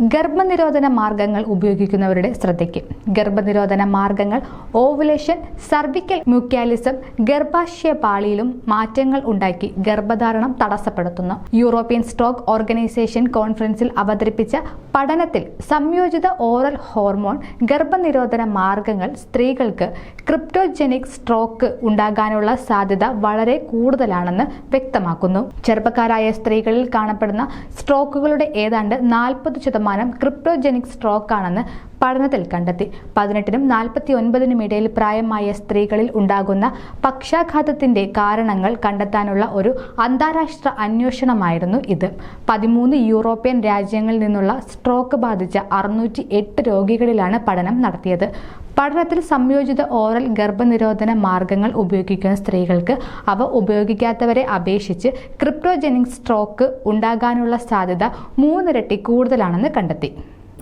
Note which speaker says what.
Speaker 1: ഗർഭനിരോധന മാർഗങ്ങൾ ഉപയോഗിക്കുന്നവരുടെ ശ്രദ്ധയ്ക്ക്. ഗർഭനിരോധന മാർഗങ്ങൾ ഓവുലേഷൻ സർവിക്കൽ മ്യൂക്കാലിസം ഗർഭാശയ പാളിയിലും മാറ്റങ്ങൾ ഉണ്ടാക്കി ഗർഭധാരണം തടസ്സപ്പെടുത്തുന്നു. യൂറോപ്യൻ സ്ട്രോക്ക് ഓർഗനൈസേഷൻ കോൺഫറൻസിൽ അവതരിപ്പിച്ച പഠനത്തിൽ സംയോജിത ഓറൽ ഹോർമോൺ ഗർഭനിരോധന മാർഗങ്ങൾ സ്ത്രീകൾക്ക് ക്രിപ്റ്റോജനിക് സ്ട്രോക്ക് ഉണ്ടാകാനുള്ള സാധ്യത വളരെ കൂടുതലാണെന്ന് വ്യക്തമാക്കുന്നു. ചെറുപ്പക്കാരായ സ്ത്രീകളിൽ കാണപ്പെടുന്ന സ്ട്രോക്കുകളുടെ ഏതാണ്ട് നാൽപ്പത് ശതമാനം ക്രിപ്റ്റോജനിക് സ്ട്രോക്ക് ആണെന്ന് പഠനത്തിൽ കണ്ടെത്തി. പതിനെട്ടിനും നാൽപ്പത്തി ഒൻപതിനും ഇടയിൽ പ്രായമായ സ്ത്രീകളിൽ ഉണ്ടാകുന്ന പക്ഷാഘാതത്തിന്റെ കാരണങ്ങൾ കണ്ടെത്താനുള്ള ഒരു അന്താരാഷ്ട്ര അന്വേഷണമായിരുന്നു ഇത്. പതിമൂന്ന് യൂറോപ്യൻ രാജ്യങ്ങളിൽ നിന്നുള്ള സ്ട്രോക്ക് ബാധിച്ച അറുന്നൂറ്റി എട്ട് രോഗികളിലാണ് പഠനം നടത്തിയത്. പഠനത്തിൽ സംയോജിത ഓറൽ ഗർഭനിരോധന മാർഗങ്ങൾ ഉപയോഗിക്കുന്ന സ്ത്രീകൾക്ക് അവ ഉപയോഗിക്കാത്തവരെ അപേക്ഷിച്ച് ക്രിപ്റ്റോജെനിക് സ്ട്രോക്ക് ഉണ്ടാകാനുള്ള സാധ്യത മൂന്നിരട്ടി കൂടുതലാണെന്ന് കണ്ടെത്തി.